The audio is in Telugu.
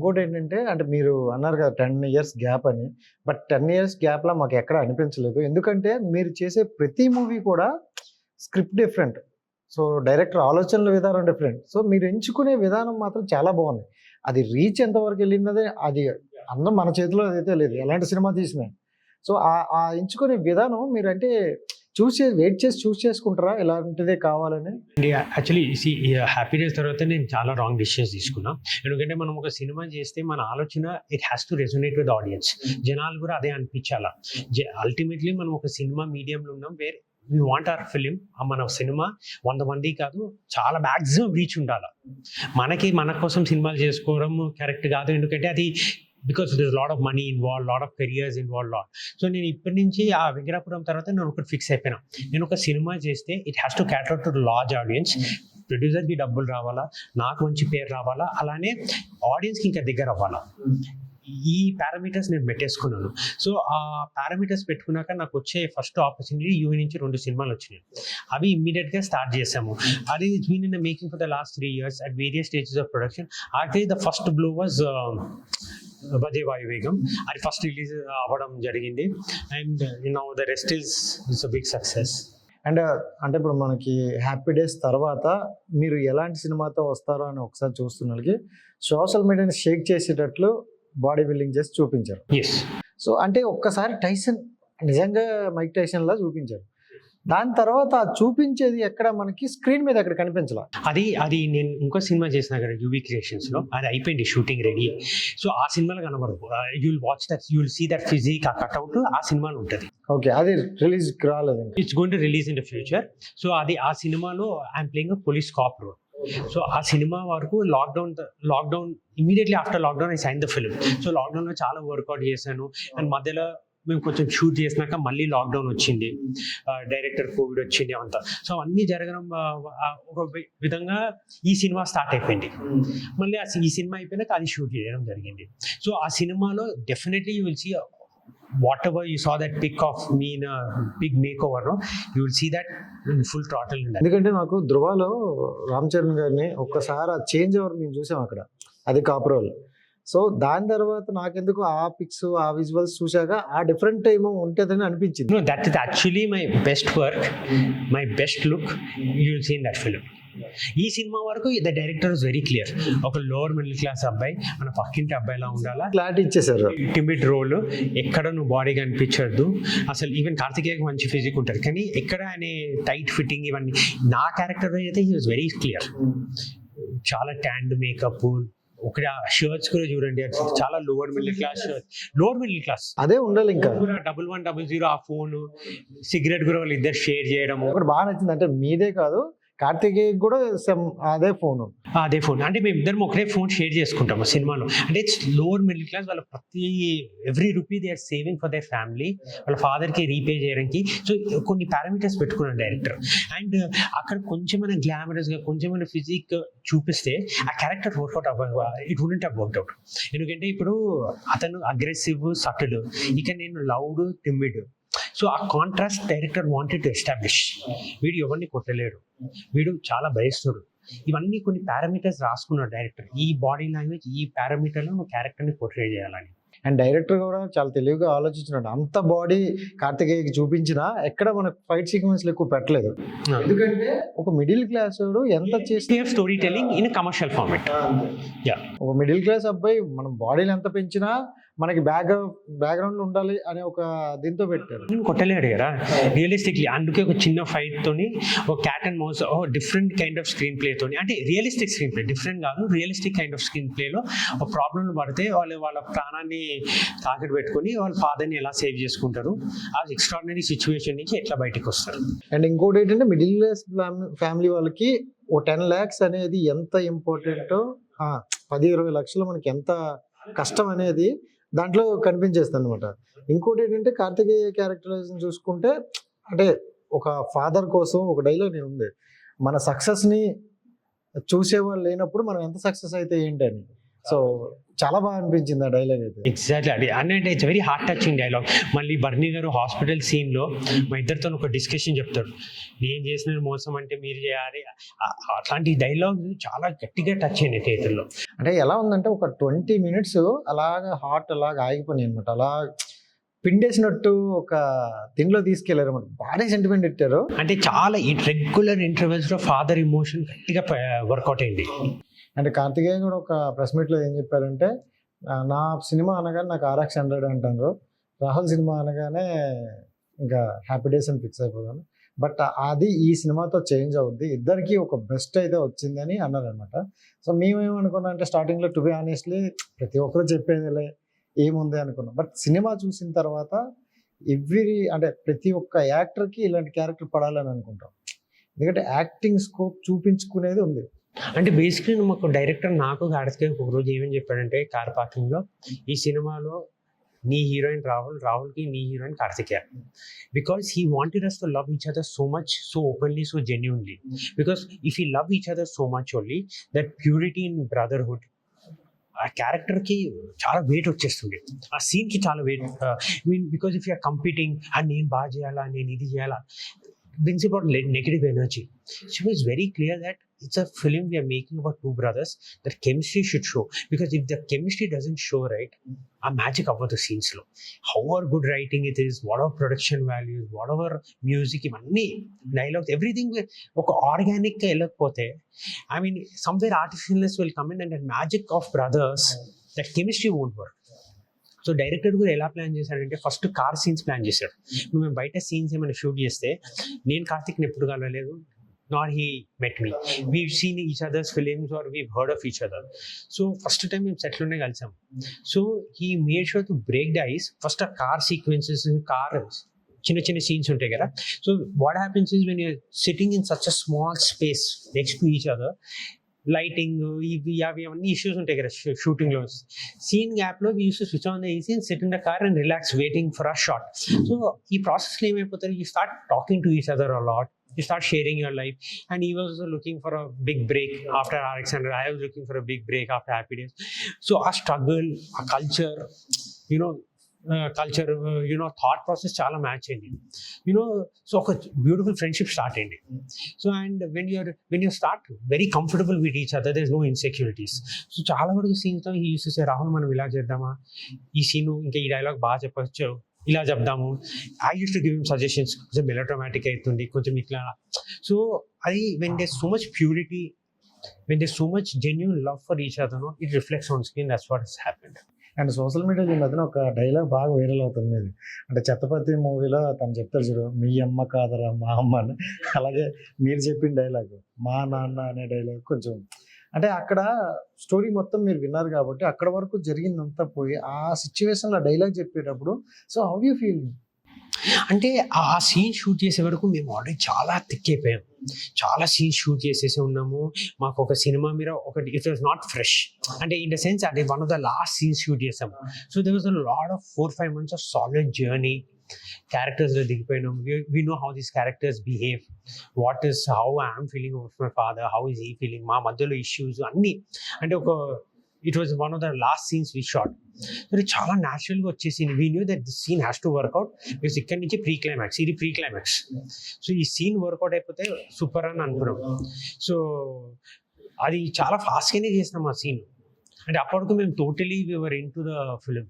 ఇంకోటి ఏంటంటే అంటే మీరు అన్నారు కదా టెన్ ఇయర్స్ గ్యాప్ అని. బట్ టెన్ ఇయర్స్ గ్యాప్లో మాకు ఎక్కడ అనిపించలేదు. ఎందుకంటే మీరు చేసే ప్రతి మూవీ కూడా స్క్రిప్ట్ డిఫరెంట్ సో డైరెక్టర్ ఆలోచనల విధానం డిఫరెంట్ సో మీరు ఎంచుకునే విధానం మాత్రం చాలా బాగుంది. అది రీచ్ ఎంతవరకు వెళ్ళిందది అది అందరం మన చేతిలో అయితే లేదు. ఎలాంటి సినిమా తీసినా. సో ఆ- ఆ ఎంచుకునే విధానం మీరు అంటే చూస్ చేసి వెయిట్ చేసి చూస్ చేసుకుంటారా? ఇలాంటిదే కావాలని? యాక్చువల్లీ హ్యాపీ డేస్ తర్వాత నేను చాలా రాంగ్ డిసిషన్స్ తీసుకున్నా. ఎందుకంటే మనం ఒక సినిమా చేస్తే మన ఆలోచన it has to resonate with audience జనాలు కూడా అదే అనిపించాలా. అల్టిమేట్లీ మనం ఒక సినిమా మీడియంలో ఉన్నాం వేరే వీ వాంట్ అవర్ ఫిలిం మన సినిమా వంద మంది కాదు చాలా మ్యాక్సిమం రీచ్ ఉండాలి. మనకి మన కోసం సినిమాలు చేసుకోవడం కరెక్ట్ కాదు. ఎందుకంటే అది because this lot of money involve lot of careers involve lot so నేను ఇప్పటి నుంచి ఆ వెంకటాపురం తర్వాత నేను ఒకటి ఫిక్స్ అయిపోయినా. నేను ఒక సినిమా చేస్తే it has to cater to large audience ప్రొడ్యూసర్కి డబ్బులు రావాలా? నాకు మంచి పేరు రావాలా? అలానే ఆడియన్స్కి ఇంకా దగ్గర అవ్వాలా? ఈ పారామీటర్స్ నేను పెట్టేసుకున్నాను. సో ఆ పారామీటర్స్ పెట్టుకున్నాక నాకు వచ్చే ఫస్ట్ ఆపర్చునిటీ యూవి నుంచి రెండు సినిమాలు వచ్చినాయి. అవి ఇమ్మీడియట్గా స్టార్ట్ చేసాము అది been in making for the last three years at various stages of production actually the first blue was Bhaje Vaayu Vegam. అది ఫస్ట్ రిలీజ్ అవ్వడం జరిగింది. And now the rest is it's big success and అంటే ఇప్పుడు మనకి హ్యాపీ డేస్ తర్వాత మీరు ఎలాంటి సినిమాతో వస్తారో అని ఒకసారి చూస్తున్నకి సోషల్ మీడియాని షేక్ చేసేటట్లు బాడీ బిల్డింగ్ చేసి చూపించారు. సో అంటే ఒక్కసారి టైసన్ నిజంగా మైక్ టైసన్ లా చూపించారు. దాని తర్వాత చూపించేది ఎక్కడ మనకి స్క్రీన్ మీద ఎక్కడ కనిపించాల. అది అది నేను ఇంకో సినిమా చేసిన కదా యూవీ క్రియేషన్స్లో. అది అయిపోయింది షూటింగ్ రెడీ. సో ఆ సినిమాలో కనబడదు you'll watch that you'll see that physique ఆ కట్అవుట్ ఆ సినిమాలో ఉంటుంది. ఓకే అది రిలీజ్ రాలేదు it's going to release in the future so అది ఆ సినిమాలో I'm playing police cop role so ఆ సినిమా వరకు lockdown lockdown immediately after lockdown I sign the film so లాక్డౌన్లో చాలా వర్కౌట్ చేశాను. అండ్ మధ్యలో మేము కొంచెం షూట్ చేసినాక మళ్ళీ లాక్డౌన్ వచ్చింది. డైరెక్టర్ కోవిడ్ వచ్చింది అంతా. సో అన్నీ జరగడం ఒక విధంగా ఈ సినిమా స్టార్ట్ అయిపోయింది. మళ్ళీ ఈ సినిమా అయిపోయినాక అది షూట్ చేయడం జరిగింది. సో ఆ సినిమాలో definitely you will see whatever you saw that pic of mean big makeover you will see that full total ఎందుకంటే నాకు ధృవాలో రామ్ చరణ్ గారిని ఒక్కసారి ఆ చేంజ్ ఓవర్ మేము చూసాం అక్కడ. అది కాపురోల్. సో దాని తర్వాత నాకెందుకు ఆ పిక్స్ ఆ విజువల్స్ చూశాక ఆ డిఫరెంట్ ఏమో ఉంటుందని అనిపించింది. Actually my best work, my best look. You will see in that film. ఈ సినిమా వరకు the director is very clear ఒక లోవర్ మిడిల్ క్లాస్ అబ్బాయి మన పక్కింటి అబ్బాయిలా ఉండాలా? క్లారిటీ ఇచ్చేసారు టిమిడ్ రోల్ ఎక్కడ నువ్వు బాడీ కనిపించద్దు. అసలు ఈవెన్ కార్తికేయకి మంచి ఫిజిక్ ఉంటుంది. కానీ ఎక్కడ ఆయన టైట్ ఫిట్టింగ్ ఇవన్నీ నా క్యారెక్టర్ అయితే హీ వాజ్ వెరీ క్లియర్ చాలా ట్యాండ్ మేకప్ ఒక షర్ట్స్ కూడా చూడండి చాలా lower middle class shirt lower middle class అదే ఉండాలి ఇంకా. డబుల్ వన్ డబుల్ జీరో ఆ ఫోన్ సిగరెట్ కూడా వాళ్ళు ఇద్దరు షేర్ చేయడము. ఒకటి బాగా నచ్చింది అంటే మీదే కాదు కార్తికేయ కూడా సెమ్ అదే ఫోన్. అదే ఫోన్. అంటే మేము ఇద్దరం ఒకటే ఫోన్ షేర్ చేసుకుంటాము సినిమాలో. అంటే లోవర్ మిడిల్ క్లాస్ వాళ్ళ ప్రతి every rupee they are saving for their family వాళ్ళ ఫాదర్కి రీపే చేయడానికి. సో కొన్ని పారామీటర్స్ పెట్టుకున్నాను డైరెక్టర్ అండ్ అక్కడ కొంచెమైనా గ్లామరస్గా కొంచెమైనా ఫిజిక్ చూపిస్తే ఆ క్యారెక్టర్ వర్కౌట్ అవ్వ it wouldn't have work out ఎందుకంటే ఇప్పుడు అతను అగ్రెసివ్ సటిల్ ఇక నేను లౌడ్ టిమ్మిడ్ సో ఆ contrast director wanted to establish వీడు ఎవరిని కొట్టలేడు. వీడు చాలా భయస్తుడు ఇవన్నీ కొన్ని పారామీటర్స్ రాసుకున్నాడు డైరెక్టర్ ఈ బాడీ లాంగ్వేజ్ ఈ పారామీటర్లో నువ్వు క్యారెక్టర్ని పోర్ట్రే చేయాలని. అండ్ డైరెక్టర్ కూడా చాలా తెలివిగా ఆలోచించినాడు. అంత బాడీ కార్తికేయకి చూపించినా ఎక్కడ మనకు ఫైట్ సీక్వెన్స్ ఎక్కువ పెట్టలేదు. ఎందుకంటే ఒక మిడిల్ క్లాస్ ఎంత చేసి story telling in commercial format yeah ఒక మిడిల్ క్లాస్ అబ్బాయి మనం బాడీలు ఎంత పెంచినా మనకి బ్యాక్ బ్యాక్గ్రౌండ్ ఉండాలి అనే ఒక దీంతో పెట్టారు. కొట్టలేడు కదా? రియలిస్టిక్లీ అందుకే ఒక చిన్న ఫైట్ తోని ఒక cat and mouse oh different kind of screen play తోని అంటే రియలిస్టిక్ స్క్రీన్ ప్లే డిఫరెంట్ కాదు రియలిస్టిక్ కైండ్ ఆఫ్ స్క్రీన్ ప్లేలో ఒక ప్రాబ్లం పడితే వాళ్ళు వాళ్ళ ప్రాణాన్ని తాకట్టు పెట్టుకొని వాళ్ళ ఫాదర్ని ఎలా సేవ్ చేసుకుంటారు? ఆ ఎక్స్ట్రాడినరీ సిచ్యువేషన్ నుంచి ఎట్లా బయటకు వస్తారు? అండ్ ఇంకోటి ఏంటంటే మిడిల్ క్లాస్ ఫ్యామిలీ వాళ్ళకి ఓ టెన్ ల్యాక్స్ అనేది ఎంత ఇంపార్టెంటో పది ఇరవై లక్షలు మనకి ఎంత కష్టం అనేది దాంట్లో కనిపించేస్తుంది అనమాట ఇంకోటి ఏంటంటే కార్తికేయ క్యారెక్టరైజేషన్ చూసుకుంటే అంటే ఒక ఫాదర్ కోసం ఒక డైలాగ్ నేను ఉంది మన సక్సెస్ని చూసేవాళ్ళు లేనప్పుడు మనం ఎంత సక్సెస్ అయితే ఏంటి అని సో చాలా బాగా అనిపించింది ఆ డైలాగ్ అయితే. ఎగ్జాక్ట్లీ అది అని అంటే it's very heart touching dialogue మళ్ళీ బర్నీ గారు హాస్పిటల్ సీన్లో మా ఇద్దరితో ఒక డిస్కషన్ చెప్తాడు నేను చేసిన మోసం అంటే మీరు చేయాలి. అట్లాంటి డైలాగ్ చాలా గట్టిగా టచ్ అయినాయి థియేటర్లో అంటే ఎలా ఉందంటే ఒక ట్వంటీ మినిట్స్ అలాగా హార్ట్ అలాగా ఆగిపోయినాయి అనమాట అలా పిండేసినట్టు ఒక తిండిలో తీసుకెళ్ళారు అనమాట భారీ సెంటిమెంట్ ఇట్టారు అంటే చాలా ఈ రెగ్యులర్ ఇంటర్వెల్స్లో ఫాదర్ ఇమోషన్ గట్టిగా వర్కౌట్ అయింది. అంటే కార్తికేయ కూడా ఒక ప్రెస్ మీట్లో ఏం చెప్పారంటే నా సినిమా అనగానే నాకు ఆర్ఎక్స్ హండ్రెడ్ అంటారు. రాహుల్ సినిమా అనగానే ఇంకా హ్యాపీ డేస్ అని ఫిక్స్ అయిపోతాను బట్ అది ఈ సినిమాతో చేంజ్ అవుద్ది. ఇద్దరికి ఒక బెస్ట్ అయితే వచ్చిందని అన్నారనమాట సో మేమేమనుకున్నాం అంటే స్టార్టింగ్లో టు బి ఆనెస్ట్లీ ప్రతి ఒక్కరు చెప్పేదిలే ఏముంది అనుకున్నాం. బట్ సినిమా చూసిన తర్వాత ఎవ్రీ అంటే ప్రతి ఒక్క యాక్టర్కి ఇలాంటి క్యారెక్టర్ పడాలని అనుకుంటాం. ఎందుకంటే యాక్టింగ్ స్కోప్ చూపించుకునేది ఉంది. అంటే బేసిక్లీ మాకు డైరెక్టర్ నాకు గాడికే ఒక రోజు ఏమని చెప్పాడంటే కార్ పార్కింగ్లో ఈ సినిమాలో నీ హీరోయిన్ రాహుల్ రాహుల్కి నీ heroine Karthikeya. Because he wanted us to love each other so much so openly so genuinely because if you love each other so much only that purity in brotherhood ఆ క్యారెక్టర్కి చాలా వెయిట్ వచ్చేస్తుంది. ఆ సీన్కి చాలా weight mean because if you're competing and నేను బాగా చేయాలా నేను ఇది చేయాలా? Brings about negative energy she was very clear that it's a film we are making about two brothers their chemistry should show because if the chemistry doesn't show ఆ మ్యాజిక్ అవ్వదు సీన్స్లో how are good writing it is what our production values what our music ఇవన్నీ డైలాగ్స్ ఎవ్రీథింగ్ ఒక ఆర్గానిక్గా వెళ్ళకపోతే I mean somewhere ఆర్టిఫిషియల్నెస్ will come in and that magic of brothers that chemistry won't work so director కూడా ఎలా ప్లాన్ చేశాడంటే ఫస్ట్ కార్ సీన్స్ ప్లాన్ చేశాడు మేము బయట సీన్స్ ఏమైనా షూట్ చేస్తే నేను కార్తిక్ని ఎప్పుడు కలవలేదు not he met me we seen each others films or we heard of each other so first time మేము సెట్లోనే కలిసాం so he made sure to break the ice first ah car sequences car చిన్న చిన్న సీన్స్ ఉంటాయి కదా so what happens is when you're sitting in such a small space next to each other lighting ఇవి అవి అవన్నీ ఇష్యూస్ ఉంటాయి కదా షూటింగ్లో సీన్ గ్యాప్లో use switch on the AC sit in the car and relax waiting for a shot so ఈ ప్రాసెస్లో ఏమైపోతుంది you start talking to each other a lot you start sharing your life and he was also looking for a big break after alexander i was looking for a big break after happy days so our struggle our culture you know culture you know thought process చాలా మ్యాచ్ అయింది. యూనో సో ఒక బ్యూటిఫుల్ ఫ్రెండ్షిప్ స్టార్ట్ అయింది. So and when you're when you start very comfortable with each other there no insecurities so చాలా వరకు సీన్స్తో ఈ యూస్ చేసే రాహుల్ మనం ఇలా చేద్దామా? ఈ సీన్ ఇంకా ఈ డైలాగ్ బాగా చెప్పచ్చు. ఇలా చెప్దాము. I use to give him suggestions కొంచెం మెలోడ్రామాటిక్ అవుతుంది కొంచెం ఇట్లా. సో అది when they so much purity when they so much genuine love for each other no it reflects on screen that's what he's happened and social మీడియాలో ఈ మధ్యన ఒక డైలాగ్ బాగా వైరల్ అవుతుంది ఇది అంటే చెత్తపతి మూవీలో తను చెప్తారు చూడు మీ అమ్మ కాదరా మా అమ్మ అని. అలాగే మీరు చెప్పిన డైలాగ్ మా నాన్న అనే డైలాగ్ కొంచెం. అంటే అక్కడ స్టోరీ మొత్తం మీరు విన్నారు కాబట్టి అక్కడ వరకు జరిగిందంతా పోయి ఆ సిచ్యువేషన్లో డైలాగ్ చెప్పేటప్పుడు సో హౌ యూ ఫీల్ అంటే ఆ సీన్ షూట్ చేసే వరకు మేము ఆల్రెడీ చాలా తిక్కైపోయాం. చాలా సీన్స్ షూట్ చేసేసి ఉన్నాము. మాకు ఒక సినిమా మీద ఒకటి ఇట్ వాజ్ నాట్ ఫ్రెష్ అంటే ఇన్ ద సెన్స్ అది one of the last scenes shoot చేసాము. So they was a lot of four five months of solid journey క్యారెక్టర్స్లో దిగిపోయినాం we know how these characters behave what is how I'm feeling of my father how is ఈ ఫీలింగ్ మా మధ్యలో ఇష్యూస్ అన్నీ. అంటే ఒక it was one of the last scenes we shot అది చాలా న్యాచురల్గా వచ్చేసింది. We knew that this scene has to work out because ఇక్కడి నుంచి ప్రీ క్లైమాక్స్ ఇది ప్రీ క్లైమాక్స్ సో ఈ సీన్ వర్కౌట్ అయిపోతే సూపర్ అని అనుకున్నాం. సో అది చాలా ఫాస్ట్గానే చేసినాం ఆ సీన్ అంటే అప్పటికి మేము totally woven into the film